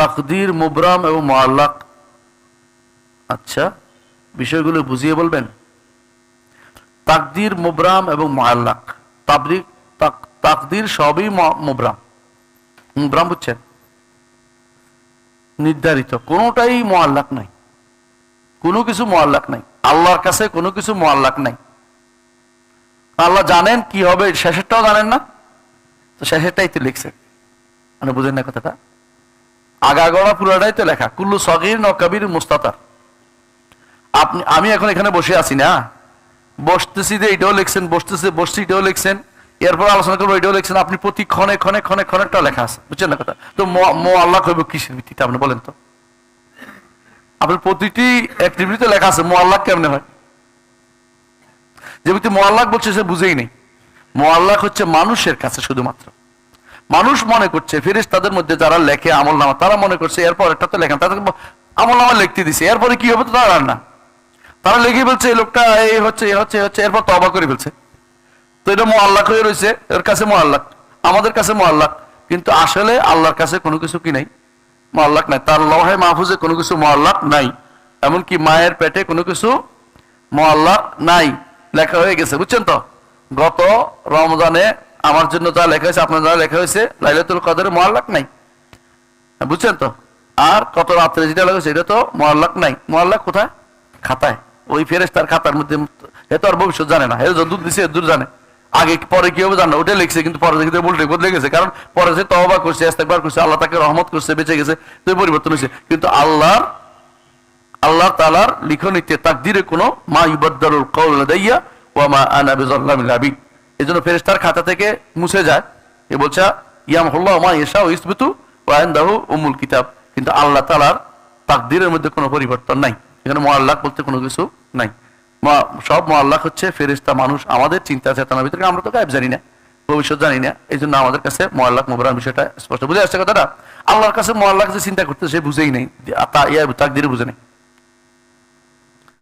তাকদির, মুবরাম এবং মোয়াল্লাক আচ্ছা বিষয়গুলো বুঝিয়ে বলবেন? তাকদির, মুবরাম এবং মোয়াল্লাক তাবরিক তাকদির সবই মুবরাম। মুবরাম বুঝছেন? নির্ধারিত। কোনোটাই মোয়াল্লাক নাই। কোনো কিছু মোয়াল্লাক নাই। আল্লাহর কাছে কোনো কিছু মোয়াল্লাক নাই। আল্লাহ জানেন কি হবে, শেষেরটাও জানেন না। তো শেষেরটাই তো লিখছেন। মানে বুঝেন না কথাটা? আগাগড়া পুরোটাই তো লেখা। কুল্লু সগির ন কবির মুস্তাতার। আপনি আমি এখন এখানে বসে আছি না? বসতেছি যে এটাও লিখছেন, বসতেছি বসছি, এটাও লিখছেন। এরপর আলোচনা করব, এটাও লিখছেন। আপনি প্রতি ক্ষণে ক্ষণে ক্ষণে ক্ষণেরটা লেখা আছে। বুঝছেন না কথা? তো ম- মো আল্লাহ কইব কিসের ভিত্তিতে আপনি বলেন তো? আপনার প্রতিটি অ্যাক্টিভিটিতে লেখা আছে, মো আল্লাহ কেমনে হয়? যে ব্যক্তি মোয়াল্লাক বলছে সে বুঝেই নেই। মোয়াল্লাক হচ্ছে মানুষের কাছে শুধুমাত্র। মানুষ মনে করছে ফিরিস তাদের মধ্যে যারা লেখে আমল নামা, তারা মনে করছে, এরপর একটা তো লেখেন, তাদের আমল নামা লিখতে দিছে, এরপরে কি হবে তো তারা জানে না। তারা লিখে বলছে এই লোকটা এই হচ্ছে এই হচ্ছে হচ্ছে এরপর তবা করে ফেলছে। তো এটা মোয়াল্লাক হয়ে রয়েছে এর কাছে মোয়াল্লাক আমাদের কাছে মোয়াল্লাক কিন্তু আসলে আল্লাহর কাছে কোনো কিছু কি নাই? মোয়াল্লাক নাই, তার লহে মাহফুজে কোনো কিছু মোয়াল্লাক নাই, এমনকি মায়ের পেটে কোনো কিছু মোয়াল্লাক নাই, লেখা হয়ে গেছে, বুঝছেন তো? গত রমজানে আমার জন্য যা লেখা হয়েছে আপনার যা লেখা হয়েছে লাইলাতুল কদরে মোয়াল্লাক নাই। বুঝছেন তো? আর কত রাত্রে যেটা হয়েছে এটা তো মোয়াল্লাক নাই। মোয়াল্লাক কোথায়? খাতায়। ওই ফেরেস তার খাতার মধ্যে এ তো আর ভবিষ্যৎ জানে না। এ যদূর দিছে এদূর জানে। আগে পরে কি হবে জানে না, ওটা লিখছে কিন্তু পরে দেখে উল্টে বদলে গেছে। কারণ পরে সে তহবা করছে ইস্তেকবার করছে আল্লাহ তাকে রহমত করছে বেঁচে গেছে তো পরিবর্তন হয়েছে। কিন্তু আল্লাহর আল্লাহ তালার লিখনিতে তাকদিরে কোনো মা ইবদ্দারুল কৌল লাদাইয়া ওয়া মা আনা বিজাল্লামিল আবিদ। এই জন্য ফেরেশতার খাতা থেকে মুছে যায়। এ বলছে ইয়াম হল্লাহ মা ইসা ও ইসবিতু ওয়াইন্দাহু উমুল কিতাব। কিন্তু আল্লাহ তালার তাকদিরের মধ্যে কোনো পরিবর্তন নাই। এখানে মোয়াল্লাক বলতে কোনো কিছু নাই। সব মোয়াল্লাক হচ্ছে ফেরেশতা, মানুষ, আমাদের চিন্তা চেতনার ভিতরে। আমরা তো গায়েব জানি না, ভবিষ্যৎ জানি না। এই জন্য আমাদের কাছে মোয়াল্লাক মোবরান বিষয়টা স্পষ্ট। বুঝে আসছে কথাটা? আল্লাহর কাছে মোয়াল্লাক যে চিন্তা করতে সে বুঝেই নেই। তা তাকদিরে বুঝে নেই।